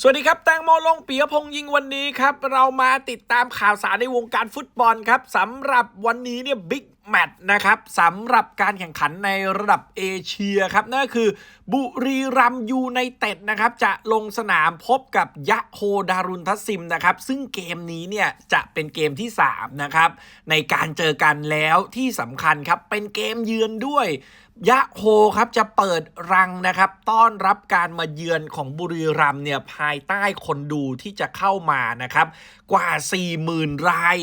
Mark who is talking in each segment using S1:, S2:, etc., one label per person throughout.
S1: สวัสดีครับ แตงโมลงปียพงษ์ยิงวันนี้ครับ เรามาติดตามข่าวสารในวงการฟุตบอลครับสำหรับวันนี้เนี่ยบิ๊ก แมตช์นะครับสำหรับการแข่งขันในระดับเอเชียครับนั่นก็คือ บุรีรัมยูไนเต็ดนะครับจะลงสนามพบกับยะโฮดารุนทัสซิมนะครับซึ่งเกมนี้เนี่ยจะเป็นเกมที่3นะครับในการเจอกันแล้วที่สำคัญครับเป็นเกมเยือนด้วยยะโฮครับจะเปิดรังนะครับ ต้อนรับการมาเยือนของบุรีรัมเนี่ยภายใต้คนดูที่จะเข้ามานะครับ กว่า 40,000 ราย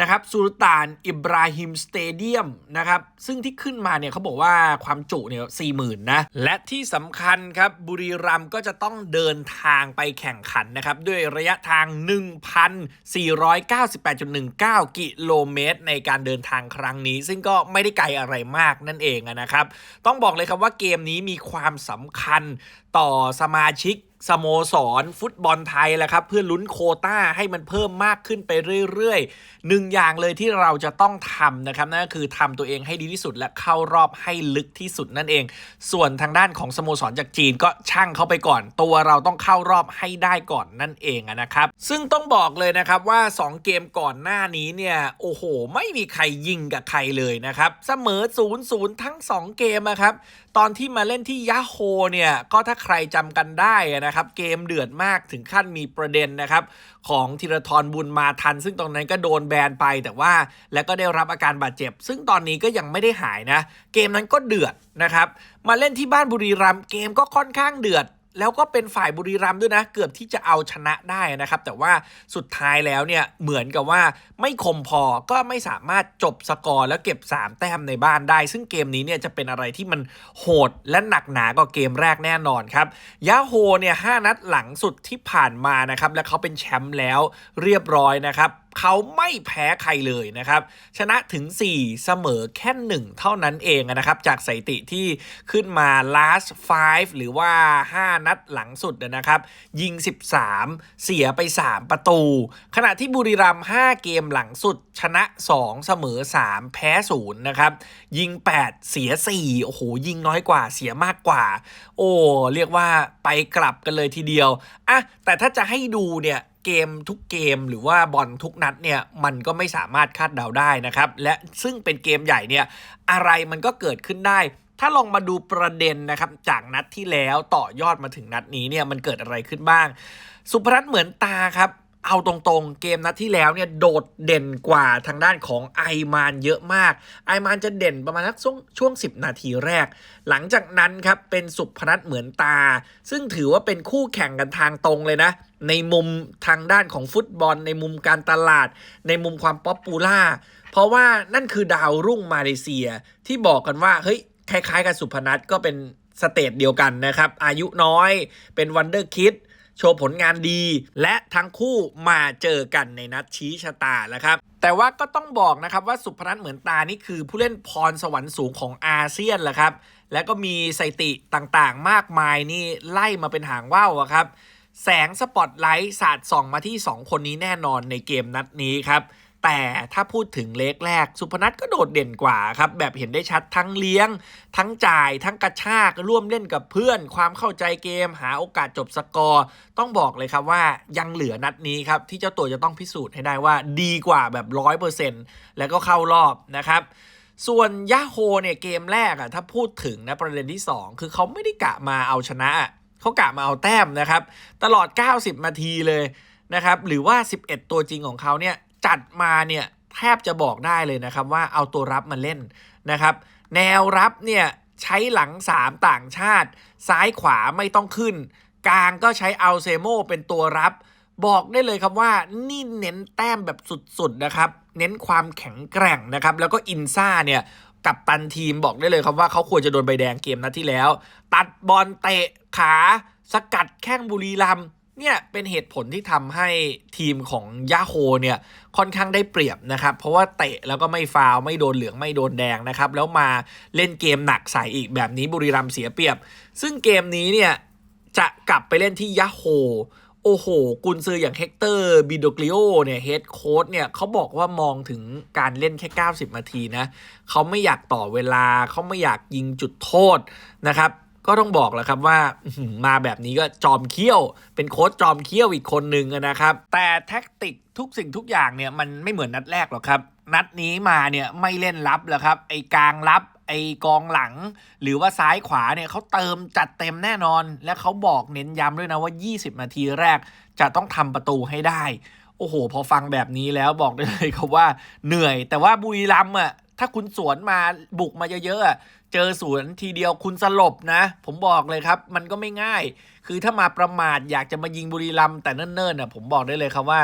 S1: นะครับสุลต่านอิบราฮิมสเตเดียมนะครับซึ่งที่ขึ้นมาเนี่ยเขาบอกว่าความจุเนี่ยสี่หมื่นนะ และที่สำคัญครับบุรีรัมย์ก็จะต้องเดินทางไปแข่งขันนะครับ ด้วยระยะทาง 1,498.19 กิโลเมตร ในการเดินทางครั้งนี้ ซึ่งก็ไม่ได้ไกลอะไรมากนั่นเองนะครับ ต้องบอกเลยครับว่าเกมนี้มีความสำคัญต่อสมาชิก สโมสร ฟุตบอลไทยแหละครับ เพื่อลุ้นโคต้าให้มันเพิ่มมากขึ้นไปเรื่อยๆหนึ่งอย่างเลยที่เราจะต้องทำนะครับนั่นก็คือทำตัวเองให้ดีที่สุดและเข้ารอบให้ลึกที่สุดนั่นเอง ส่วนทางด้านของสโมสรจากจีนก็ช่างเข้าไปก่อน ตัวเราต้องเข้ารอบให้ได้ก่อนนั่นเองนะครับ ซึ่งต้องบอกเลยนะครับว่า 2 เกมก่อนหน้านี้เนี่ยโอ้โห ไม่มีใครยิงกับใครเลยนะครับเสมอ0ูนย์ทั้ง 2 เกมนะครับตอนที่มาเล่นที่ยะโฮเนี่ยก็ถ้าใครจำกันได้นะครับเกมเดือดมากถึงขั้นมีประเด็นนะครับของธีรทรบุญมาทัน ซึ่งตรงนั้นก็โดนแบนไปแต่ว่าแล้วก็ได้รับอาการบาดเจ็บ ซึ่งตอนนี้ก็ยังไม่ได้หายนะ เกมนั้นก็เดือดนะครับมาเล่นที่บ้านบุรีรัมย์เกมก็ค่อนข้างเดือด แล้วก็เป็นฝ่ายบุรีรัมย์ด้วยนะ เกือบที่จะเอาชนะได้นะครับ แต่ว่าสุดท้ายแล้วเนี่ยเหมือนกับว่าไม่คมพอก็ไม่สามารถจบสกอร์แล้วเก็บ 3 แต้มในบ้านได้ ซึ่งเกมนี้เนี่ยจะเป็นอะไรที่มันโหดและหนักหนากว่าเกมแรกแน่นอนครับยาโฮเนี่ยหนัดหลังสุดที่ผ่านมานะครับและเขาเป็นแชมป์แล้วเรียบร้อยนะครับ เขาไม่แพ้ใครเลยนะครับ ชนะถึง 4 เสมอแค่ 1 เท่านั้นเองนะครับ จากสถิติที่ขึ้นมา last 5หรือว่า 5 นัดหลังสุดนะครับ ยิง 13 เสียไป 3 ประตู ขณะที่บุรีรัมย์5เกมหลังสุด ชนะ 2 เสมอ 3 แพ้ 0 นะครับ ยิง 8 เสีย 4 โอ้โห ยิงน้อยกว่าเสียมากกว่า โอ้ เรียกว่าไปกลับกันเลยทีเดียวอะแต่ถ้าจะให้ดูเนี่ย เกมทุกเกมหรือว่าบอลทุกนัดเนี่ยมันก็ไม่สามารถคาดเดาได้นะครับ และซึ่งเป็นเกมใหญ่เนี่ยอะไรมันก็เกิดขึ้นได้ถ้าลองมาดูประเด็นนะครับจากนัดที่แล้วต่อยอดมาถึงนัดนี้เนี่ยมันเกิดอะไรขึ้นบ้าง สุพรัตน์เหมือนตาครับ เอาตรงๆ เกมนัดที่แล้วเนี่ยโดดเด่นกว่าทางด้านของไอมานเยอะมาก ไอมานจะเด่นประมาณสักช่วงช่วง10 นาทีแรก หลังจากนั้นครับเป็นสุพนัทเหมือนตา ซึ่งถือว่าเป็นคู่แข่งกันทางตรงเลยนะ ในมุมทางด้านของฟุตบอล ในมุมการตลาด ในมุมความป๊อปปูล่า เพราะว่านั่นคือดาวรุ่งมาเลเซีย ที่บอกกันว่า เฮ้ย คล้าย ๆ กับสุพนัทก็เป็นสเตจเดียวกันนะครับ อายุน้อยเป็นวันเดอร์คิดโชว์ผลงานดี และทั้งคู่มาเจอกันในนัดชี้ชะตาแล้วครับ แต่ว่าก็ต้องบอกนะครับว่าสุพนัทเหมือนตานี่คือผู้เล่นพรสวรรค์สูงของอาเซียนแหละครับ และก็มีสถิติต่างๆ มากมายนี่ไล่มาเป็นหางว่าวครับ แสงสปอตไลท์สาดส่องมาที่ 2 คนนี้แน่นอนในเกมนัดนี้ครับ แต่ถ้าพูดถึงเล็กแรก สุพนัทก็โดดเด่นกว่าครับ แบบเห็นได้ชัดทั้งเลี้ยง ทั้งจ่าย ทั้งกระชากร่วมเล่นกับเพื่อน ความเข้าใจเกม หาโอกาสจบสกอร์ ต้องบอกเลยครับว่ายังเหลือนัดนี้ครับ ที่เจ้าตัวจะต้องพิสูจน์ให้ได้ว่าดีกว่าแบบร้อยเปอร์เซ็นต์แล้วก็เข้ารอบนะครับส่วนยาโฮเนี่ยเกมแรกอะถ้าพูดถึงนะประเด็นที่ 2 คือเขาไม่ได้กะมาเอาชนะ เขากะมาเอาแต้มนะครับ ตลอด 90 นาทีเลยนะครับ หรือว่า 11 ตัวจริงของเขาเนี่ยจัดมาเนี่ยแทบจะบอกได้เลยนะครับว่าเอาตัวรับมาเล่นนะครับ แนวรับเนี่ยใช้หลัง 3 ต่างชาติ ซ้ายขวาไม่ต้องขึ้น กลางก็ใช้อัลเซโมเป็นตัวรับ บอกได้เลยครับว่านี่เน้นแต้มแบบสุดๆนะครับ เน้นความแข็งแกร่งนะครับ แล้วก็อินซ่าเนี่ย กับตันทีมบอกได้เลยครับว่าเขาควรจะโดนใบแดงเกมนัดที่แล้ว ตัดบอลเตะขาสกัดแข้งบุรีรัมเนี่ยเป็นเหตุผลที่ทำให้ทีมของยาโฮเนี่ยค่อนข้างได้เปรียบนะครับ เพราะว่าเตะแล้วก็ไม่ฟาวไม่โดนเหลืองไม่โดนแดงนะครับ แล้วมาเล่นเกมหนักใส่อีกแบบนี้บุรีรัมเสียเปรียบ ซึ่งเกมนี้เนี่ยจะกลับไปเล่นที่ยาโฮ โอ้โห กุนซืออย่างเฮกเตอร์บิโดกลิโอเนี่ยเฮดโค้ดเนี่ยเขาบอกว่ามองถึงการเล่นแค่ 90 นาทีนะเขาไม่อยากต่อเวลาเขาไม่อยากยิงจุดโทษนะครับ ก็ต้องบอกแล้วครับว่ามาแบบนี้ก็จอมเขี้ยว เป็นโค้ชจอมเขี้ยวอีกคนหนึ่งนะครับ แต่แท็กติกทุกสิ่งทุกอย่างเนี่ยมันไม่เหมือนนัดแรกหรอกครับ นัดนี้มาเนี่ยไม่เล่นรับแล้วครับไอ้กลางรับ ไอกองหลัง หรือว่าซ้ายขวาเนี่ยเขาเติมจัดเต็มแน่นอน และเขาบอกเน้นย้ำด้วยนะว่า 20 นาทีแรกจะต้องทำประตูให้ได้ โอ้โห พอฟังแบบนี้แล้วบอกได้เลยครับว่าเหนื่อย แต่ว่าบุรีรัมย์อะ ถ้าคุณสวนมาบุกมาเยอะๆเจอสวนทีเดียวคุณสลบนะ ผมบอกเลยครับ มันก็ไม่ง่าย คือถ้ามาประมาทอยากจะมายิงบุรีรัมแต่เนิ่นๆน่ะผมบอกได้เลยครับว่า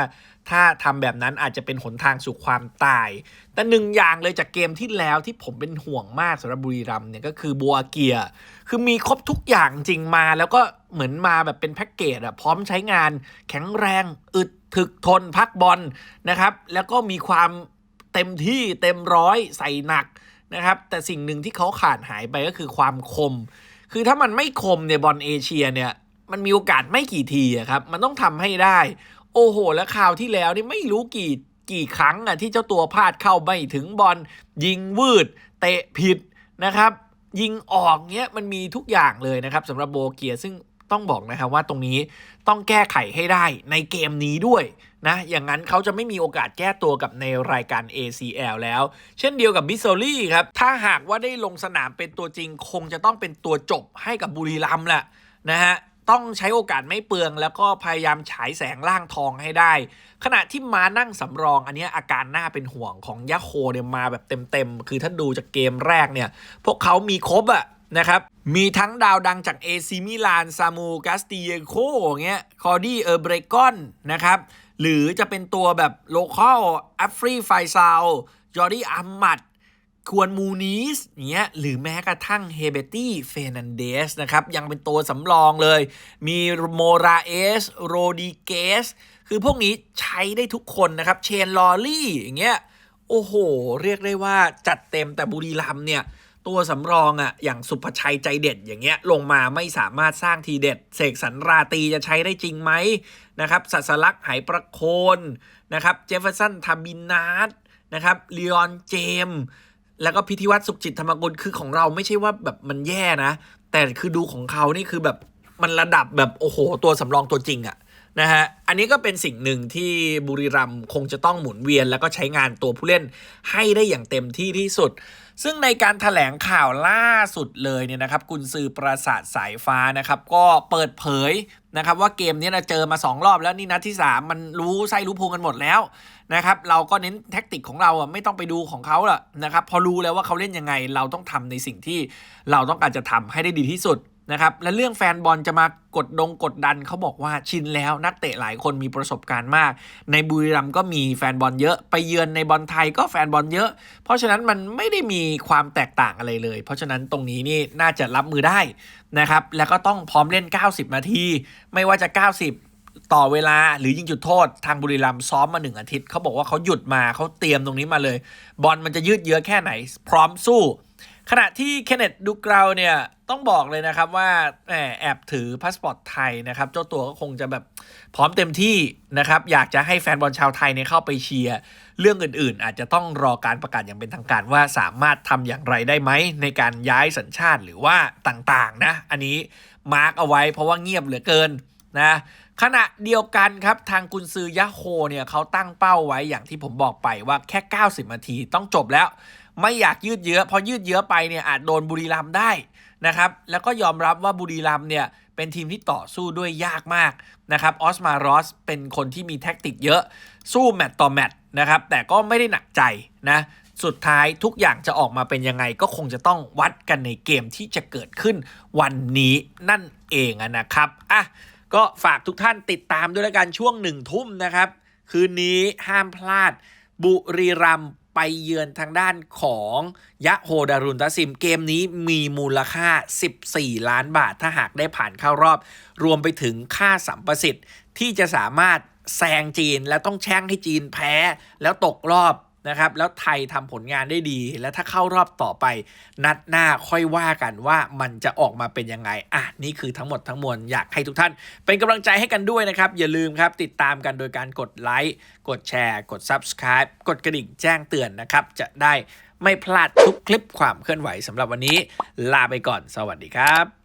S1: ถ้าทำแบบนั้นอาจจะเป็นหนทางสู่ความตาย แต่หนึ่งอย่างเลยจากเกมที่แล้วที่ผมเป็นห่วงมากสำหรับบุรีรัมเนี่ยก็คือบัวเกียร์คือมีครบทุกอย่างจริงมาแล้วก็เหมือนมาแบบเป็นแพ็กเกจอะพร้อมใช้งานแข็งแรงอึดถึกทนพักบอลนะครับ แล้วก็มีความ เต็มที่เต็มร้อยใส่หนักนะครับ แต่สิ่งหนึ่งที่เขาขาดหายไปก็คือความคม คือถ้ามันไม่คมเนี่ยบอลเอเชียเนี่ยมันมีโอกาสไม่กี่ทีอะครับ มันต้องทำให้ได้ โอ้โห แล้วคราวที่แล้วนี่ไม่รู้กี่กี่ครั้งอะที่เจ้าตัวพลาดเข้าไม่ถึงบอลยิงวืด เตะผิดนะครับ ยิงออกเนี้ยมันมีทุกอย่างเลยนะครับสำหรับโบเกียซึ่งต้องบอกนะครับว่าตรงนี้ต้องแก้ไขให้ได้ในเกมนี้ด้วย นะอย่างนั้นเขาจะไม่มีโอกาสแก้ตัวกับในรายการ ACL แล้ว เช่นเดียวกับบิโซลี่ครับ ถ้าหากว่าได้ลงสนามเป็นตัวจริง คงจะต้องเป็นตัวจบให้กับบุรีรัมย์แหละนะฮะต้องใช้โอกาสไม่เปลืองแล้วก็พยายามฉายแสงล่างทองให้ได้ ขณะที่มานั่งสำรองอันนี้อาการน่าเป็นห่วงของยะโคเนี่ยมาแบบเต็มๆ คือถ้าดูจากเกมแรกเนี่ย พวกเขามีครบอะนะครับ มีทั้งดาวดังจากเอซิมิลาน ซามูกัสติเยโคเงี้ย คอร์ดี้เออร์เบรกอนนะครับ หรือจะเป็นตัวแบบโลคอลอัฟรีไฟซาวจอร์ดี้อัมมัดควรมูนิสเงี้ยหรือแม้กระทั่งเฮเบตี้เฟนันเดสนะครับ ยังเป็นตัวสำรองเลย มีโมราเอสโรดิเกส คือพวกนี้ใช้ได้ทุกคนนะครับ เชนลอรี่อย่างเงี้ย โอ้โห เรียกได้ว่าจัดเต็มแต่บุรีรัมเนี่ย ตัวสำรองอะ่ะอย่างสุภชัยใจเด็ดอย่างเงี้ยลงมาไม่สามารถสร้างทีเด็ด เสกสรรราตีจะใช้ได้จริงไหมนะครับสัสลักษณ์ไหประโคนนะครับเจฟเฟอร์สันทาบินาร์ดนะครับลีออนเจม แล้วก็พิธีวัตรสุขจิตธรรมกุลคือของเราไม่ใช่ว่าแบบมันแย่นะ แต่คือดูของเขานี่คือแบบมันระดับแบบโอ้โห ตัวสำรองตัวจริงอะนะฮะ อันนี้ก็เป็นสิ่งหนึ่งที่บุรีรัมย์คงจะต้องหมุนเวียน แล้วก็ใช้งานตัวผู้เล่นให้ได้อย่างเต็มที่ที่สุด ซึ่งในการถแถลงข่าวล่าสุดเลยเนี่ยนะครับกุนซือปราสาทสายฟ้านะครับก็เปิดเผยนะครับว่าเกมนี้เราเจอมา 2 รอบแล้วนี่นัดที่ 3 มันรู้ไส้รู้พุงกันหมดแล้วนะครับเราก็เน้นแท็กติกของเราอะไม่ต้องไปดูของเขาละนะครับพอรู้แล้วว่าเขาเล่นยังไงเราต้องทำในสิ่งที่เราต้องการจะทำให้ได้ดีที่สุด นะครับและเรื่องแฟนบอลจะมากดดงกดดันเขาบอกว่าชินแล้วนักเตะหลายคนมีประสบการณ์มาก ในบุรีรัมย์ก็มีแฟนบอลเยอะ ไปเยือนในบอลไทยก็แฟนบอลเยอะ เพราะฉะนั้นมันไม่ได้มีความแตกต่างอะไรเลย เพราะฉะนั้นตรงนี้นี่น่าจะรับมือได้นะครับแล้วก็ต้องพร้อมเล่น 90 นาที ไม่ว่าจะ 90ต่อเวลาหรือยิงจุดโทษทางบุรีรัมย์ซ้อมมาหนึ่งอาทิตย์เขาบอกว่าเขาหยุดมาเขาเตรียมตรงนี้มาเลย บอลมันจะยืดเยื้อแค่ไหน พร้อมสู้ ขณะที่เคนเนตดูกราวเนี่ยต้องบอกเลยนะครับว่าแอบแอบถือพาสปอร์ตไทยนะครับ เจ้าตัวก็คงจะแบบพร้อมเต็มที่นะครับ อยากจะให้แฟนบอลชาวไทยเนี่ยเข้าไปเชียร์เรื่องอื่นๆ อาจจะต้องรอการประกาศอย่างเป็นทางการว่าสามารถทำอย่างไรได้ไหม ในการย้ายสัญชาติหรือว่าต่างๆนะ อันนี้มาร์กเอาไว้เพราะว่าเงียบเหลือเกินนะขณะเดียวกันครับ ทางกุนซือยะโฮเนี่ยเขาตั้งเป้าไว้อย่างที่ผมบอกไปว่าแค่ 90นาทีต้องจบแล้ว ไม่อยากยืดเยื้อพอยืดเยื้อไปเนี่ยอาจโดนบุรีรัมย์ได้นะครับแล้วก็ยอมรับว่าบุรีรัมย์เนี่ยเป็นทีมที่ต่อสู้ด้วยยากมากนะครับออสมารอสเป็นคนที่มีแท็กติกเยอะสู้แมตต์ต่อแมตต์นะครับแต่ก็ไม่ได้หนักใจนะสุดท้ายทุกอย่างจะออกมาเป็นยังไงก็คงจะต้องวัดกันในเกมที่จะเกิดขึ้นวันนี้นั่นเองนะครับอะก็ฝากทุกท่านติดตามด้วยแล้วกันช่วงหนึ่งทุ่มนะครับ คืนนี้ห้ามพลาดบุรีรัม ไปเยือนทางด้านของยะโฮดารุนตาซิม เกมนี้มีมูลค่า 14 ล้านบาท ถ้าหากได้ผ่านเข้ารอบ รวมไปถึงค่าสัมประสิทธิ์ที่จะสามารถแซงจีนและต้องแช่งให้จีนแพ้ แล้วตกรอบ นะครับ แล้วไทยทำผลงานได้ดี และถ้าเข้ารอบต่อไป นัดหน้าค่อยว่ากันว่ามันจะออกมาเป็นยังไง อะ นี่คือทั้งหมดทั้งมวลอยากให้ทุกท่าน เป็นกำลังใจให้กันด้วยนะครับ อย่าลืมครับ ติดตามกันโดยการกดไลค์ กดแชร์ กด Subscribe กดกระดิ่งแจ้งเตือนนะครับ จะได้ไม่พลาดทุกคลิปความเคลื่อนไหวสำหรับวันนี้ ลาไปก่อน สวัสดีครับ